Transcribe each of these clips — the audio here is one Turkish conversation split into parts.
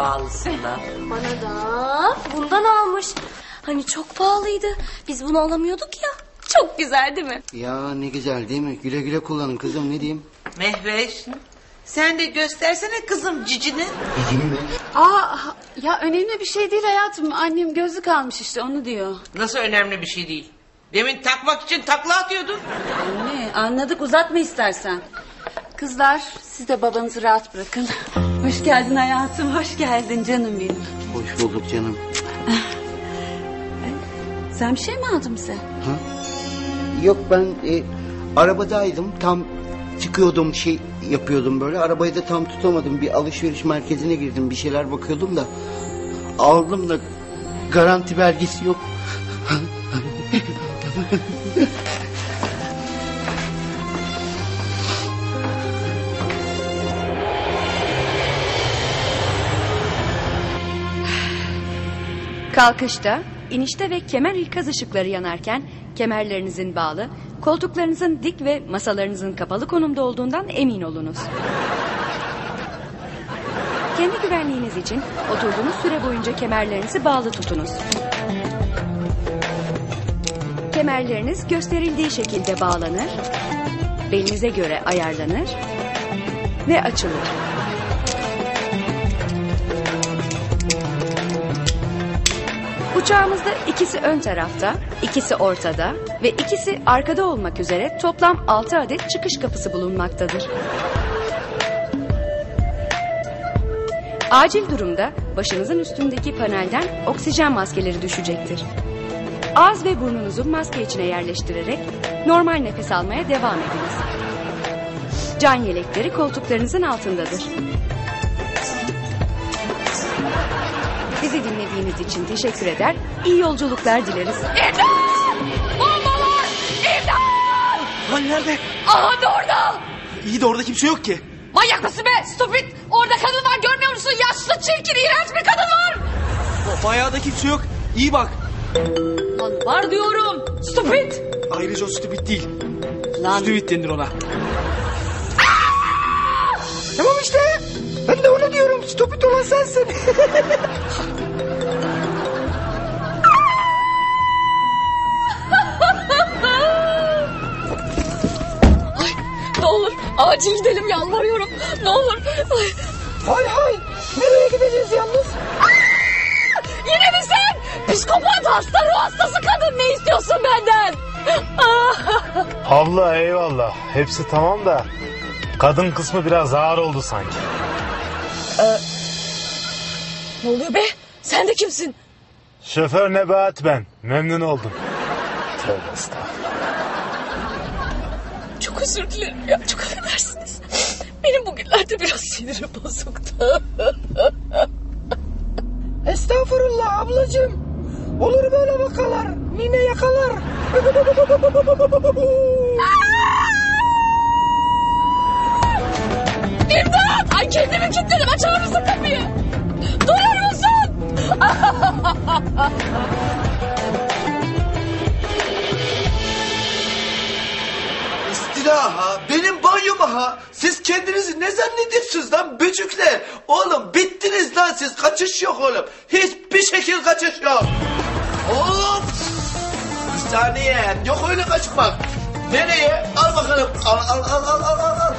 pahalısından. Bana da bundan almış. Hani çok pahalıydı. Biz bunu alamıyorduk ya. Çok güzel değil mi? Ya ne güzel değil mi? Güle güle kullanın kızım ne diyeyim? Mehveş sen de göstersene kızım cicini. Gideyim mi? Aa ya önemli bir şey değil hayatım. Annem gözlük almış işte onu diyor. Nasıl önemli bir şey değil. Demin takmak için takla atıyordun. Anne anladık uzatma istersen. Kızlar siz de babanızı rahat bırakın. Hoş geldin hayatım hoş geldin canım benim. Hoş bulduk canım. Sen bir şey mi aldın bize? Ha? Yok ben e, arabadaydım tam çıkıyordum şey yapıyordum böyle arabayı da tam tutamadım bir alışveriş merkezine girdim bir şeyler bakıyordum da aldım da garanti belgesi yok. Kalkışta, inişte ve kemer ikaz ışıkları yanarken kemerlerinizin bağlı, koltuklarınızın dik ve masalarınızın kapalı konumda olduğundan emin olunuz. Kendi güvenliğiniz için oturduğunuz süre boyunca kemerlerinizi bağlı tutunuz. Kemerleriniz gösterildiği şekilde bağlanır, belinize göre ayarlanır ve açılır. Uçağımızda ikisi ön tarafta, ikisi ortada ve ikisi arkada olmak üzere toplam 6 adet çıkış kapısı bulunmaktadır. Acil durumda başınızın üstündeki panelden oksijen maskeleri düşecektir. Ağız ve burnunuzu maske içine yerleştirerek normal nefes almaya devam ediniz. Can yelekleri koltuklarınızın altındadır. Bizi dinlediğiniz için teşekkür eder, iyi yolculuklar dileriz. Lan nerede? Aha da orada. İyi de orada kimse yok ki. Manyak mısın be? Stupid. Orada kadın var görmüyor musun? Yaşlı, çirkin, iğrenç bir kadın var. Ba- Bayağı da kimse yok. İyi bak. Lan var diyorum. Stupid. Ayrıca o stupid değil. Lan. Stupid denir ona. Tamam işte ben de onu diyorum stopit olan sensin. acil gidelim yalvarıyorum. Ne olur. Ay. hay hay nereye gideceğiz yalnız? Yine mi sen? Psikopat hasta ruh hastası kadın ne istiyorsun benden? Abla eyvallah. Hepsi tamam da kadın kısmı biraz ağır oldu sanki. Ne oluyor be? Sen de kimsin? Şoför Nebahat ben. Memnun oldum. Tövbe estağfurullah. Çok özür dilerim ya çok affedersiniz. Benim bugünlerde biraz sinirim bozuktu. Estağfurullah ablacığım. Olur böyle vakalar. Mine yakalar. İmdat! Ay kendimi kilitledim. Açar mısın kapıyı? Durur musun? İstila ha, benim banyoma ha. Siz kendinizi ne zannediyorsunuz lan böcükler? Oğlum bittiniz lan siz, kaçış yok oğlum. Hiçbir şekil kaçış yok. Hop! Bir saniye, yok öyle kaçmak. Nereye? Al bakalım. Al al al al al al. al.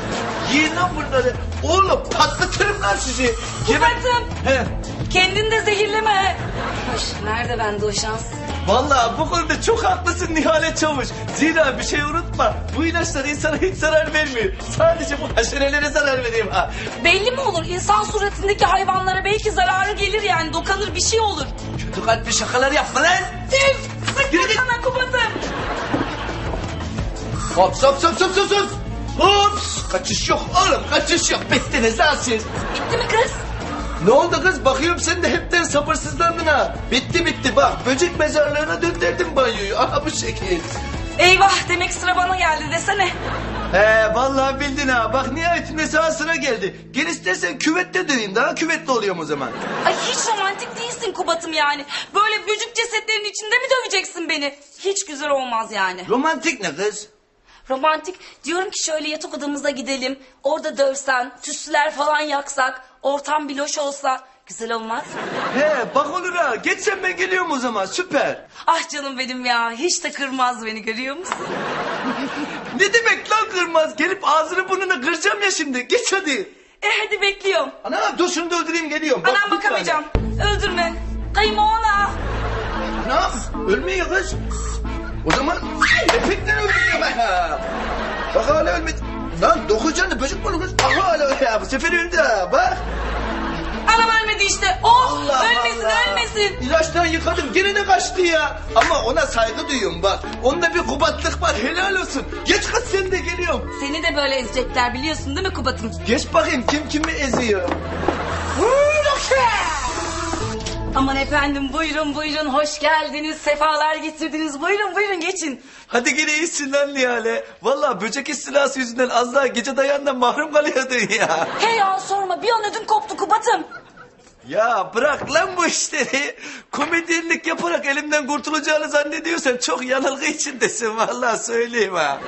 Yiyin lan bunları. Oğlum patlatırım lan sizi. Kubat'ım. He. Kendini de zehirleme. Nerede bende o şans? Vallahi bu konuda çok haklısın Nihalet Çavuş. Zira bir şey unutma. Bu ilaçlar insana hiç zarar vermiyor. Sadece bu haşerelere zarar veriyor ha. Belli mi olur? İnsan suratındaki hayvanlara belki zararı gelir yani. Dokanır bir şey olur. Kötü kalpli şakalar yapma lan. Git. Sıkma sana Kubat'ım. Hop hop hop hop hop hop. Hops. Kaçış yok oğlum kaçış yok. Bittiniz lan siz. Bitti mi kız? Ne oldu kız? Bakıyorum sen de hepten sabırsızlandın ha. Bitti bitti bak. Böcek mezarlığına döndürdüm banyoyu. Aha bu şekil. Eyvah demek sıra bana geldi desene. He vallahi bildin ha. Bak nihayetinde sana sıra geldi. Gel istersen küvette döveyim. Daha küvetli oluyorum o zaman. Ay hiç romantik değilsin Kubat'ım yani. Böyle böcük cesetlerin içinde mi döveceksin beni? Hiç güzel olmaz yani. Romantik ne kız? Romantik diyorum ki şöyle yatak odamıza gidelim. Orada dövsen, tütsüler falan yaksak, ortam bir loş olsa. Güzel olmaz mı? He bak olur ha. Geç sen ben geliyorum o zaman süper. Ah canım benim ya. Hiç de kırmaz beni görüyor musun? Ne demek lan kırmaz? Gelip ağzını burnunu kıracağım ya şimdi. Geç hadi. E hadi bekliyorum. Ana dur şunu da öldüreyim geliyorum. Bak, Anam bir tane. bakamayacağım. Öldürme. Kayınmoğla. Anam ölmüyor kız. O zaman efekten öldürüyor be. Bak hala ölmedi. Lan dokuz canlı böcek mi olur kız? Aha hala ya bu sefer öldü ha bak. Anam ölmedi işte. Oh Allah ölmesin Allah. ölmesin. İlaçtan yıkadım gene de kaçtı ya. Ama ona saygı duyuyorum bak. Onda bir kubatlık var helal olsun. Geç kız sen de geliyorum. Seni de böyle ezecekler biliyorsun değil mi Kubat'ım? Geç bakayım kim kimi eziyor. Aman efendim buyurun buyurun hoş geldiniz. Sefalar getirdiniz. Buyurun buyurun geçin. Hadi gene iyisin lan Nihale. Valla böcek istilası yüzünden az daha gece dayandan mahrum kalıyordun ya. Hey ya sorma bir an ödüm koptu Kubat'ım. Ya bırak lan bu işleri. Komedyenlik yaparak elimden kurtulacağını zannediyorsan çok yanılgı içindesin vallahi söyleyeyim ha.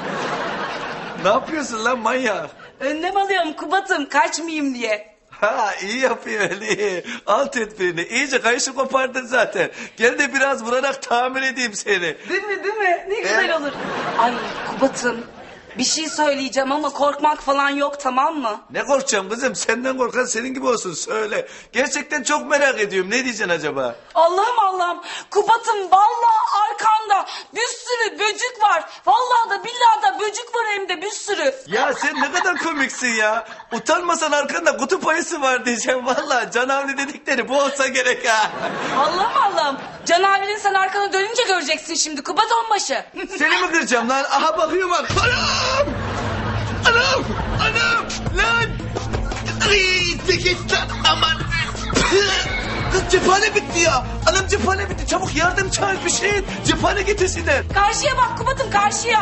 ne yapıyorsun lan manyak? Önlem alıyorum Kubat'ım kaçmayayım diye. Ha iyi yapıyorsun iyi. Al tedbirini. İyice kayışı kopardın zaten. Gel de biraz vurarak tamir edeyim seni. Değil mi değil mi? Ne güzel olur. Ay Kubat'ım bir şey söyleyeceğim ama korkmak falan yok tamam mı? Ne korkacağım kızım? Senden korkan senin gibi olsun söyle. Gerçekten çok merak ediyorum. Ne diyeceksin acaba? Allah'ım Allah'ım Kubat'ım vallahi sürü böcük var. Vallahi da billahi da böcük var hem de bir sürü. Ya sen ne kadar komiksin ya. Utanmasan arkanda kutup ayısı var diyeceğim. Vallahi canavli dedikleri bu olsa gerek ha. Allah'ım Allah'ım. Can abinin sen arkana dönünce göreceksin şimdi Kubat onbaşı. Seni mi kıracağım lan? Aha bakıyorum bak. Anam! Anam! Anam! Lan! Ay, git lan aman. Kız cephane bitti ya. Anam cephane bitti. Çabuk yardım çağır bir şey. et. Cephane getirsinler. karşıya bak Kubat'ım karşıya.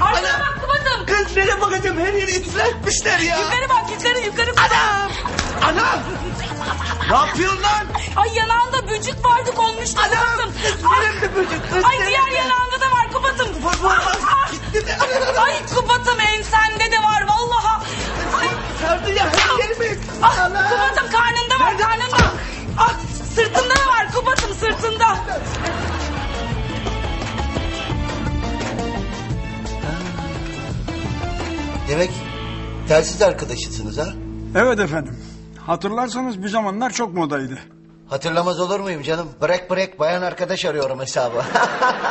Arkana Anam! bak Kubat'ım. Kız nereye bakacağım? Her yeri ıslah etmişler ya. Yukarı bak yukarı yukarı. Anam. Anam! Ne yapıyorsun lan? Ay yanağında böcük vardı konmuştu Anam! Kubat'ım. Kız nerede böcek? Kız Ay nerede? diğer yanağında da var Kubat'ım. Ah! Gitti mi? Ay Kubat'ım telsiz arkadaşısınız ha? Evet efendim. Hatırlarsanız bir zamanlar çok modaydı. Hatırlamaz olur muyum canım? Break break bayan arkadaş arıyorum hesabı.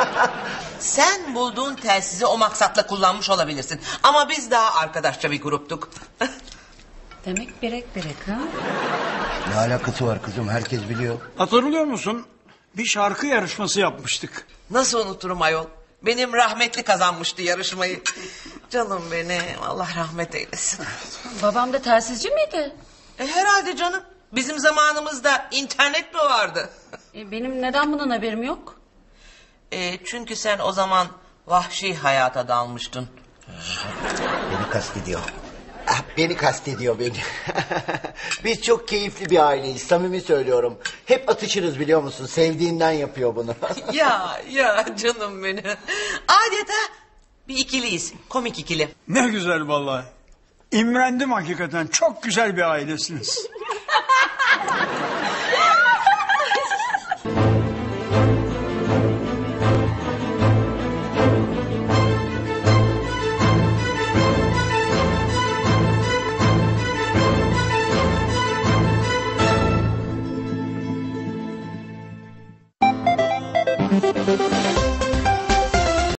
Sen bulduğun telsizi o maksatla kullanmış olabilirsin. Ama biz daha arkadaşça bir gruptuk. Demek berek berek ha? ne alakası var kızım herkes biliyor. Hatırlıyor musun? Bir şarkı yarışması yapmıştık. Nasıl unuturum ayol? Benim rahmetli kazanmıştı yarışmayı. Canım benim Allah rahmet eylesin. Babam da telsizci miydi? E, herhalde canım. Bizim zamanımızda internet mi vardı? E, benim neden bundan haberim yok? E, çünkü sen o zaman vahşi hayata dalmıştın. Beni kastediyor. Ah, beni kastediyor beni. Biz çok keyifli bir aileyiz samimi söylüyorum. Hep atışırız biliyor musun? Sevdiğinden yapıyor bunu. ya ya canım benim. Adeta bir ikiliyiz. Komik ikili. Ne güzel vallahi. İmrendim hakikaten. Çok güzel bir ailesiniz.